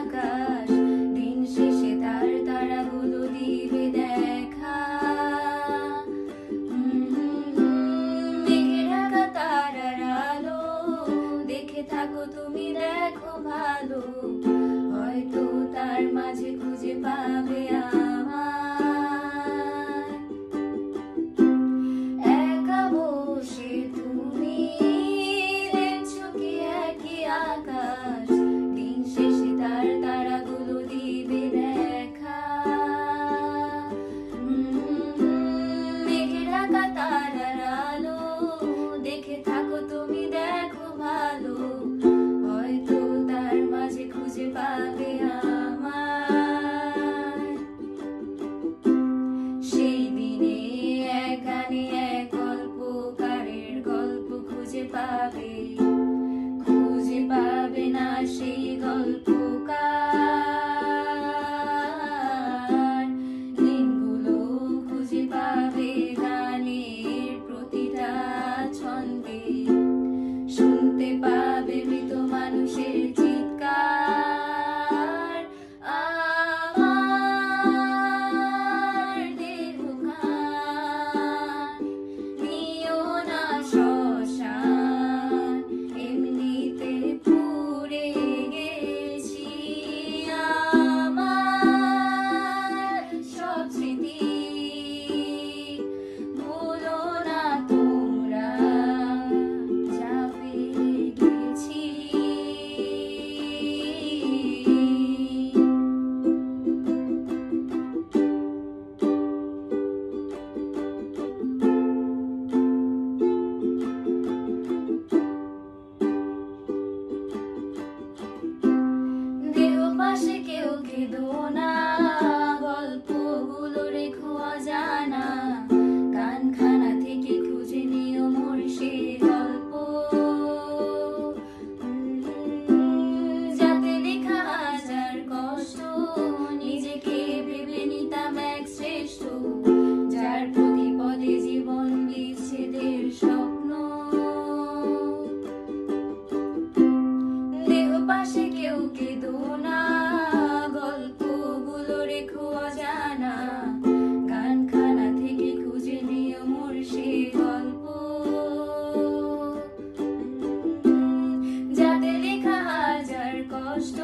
আকাশ, দিন শেষে তার তারাগুলো দিবে দেখা। মেঘে ঢাকা আলো, দেখে থাকো তুমি দেখো ভালো। হয়তো তার মাঝে খুঁজে পাবে খুঁজে পাবে না সেই গল্প। do not যাতে লেখা হাজার কষ্ট।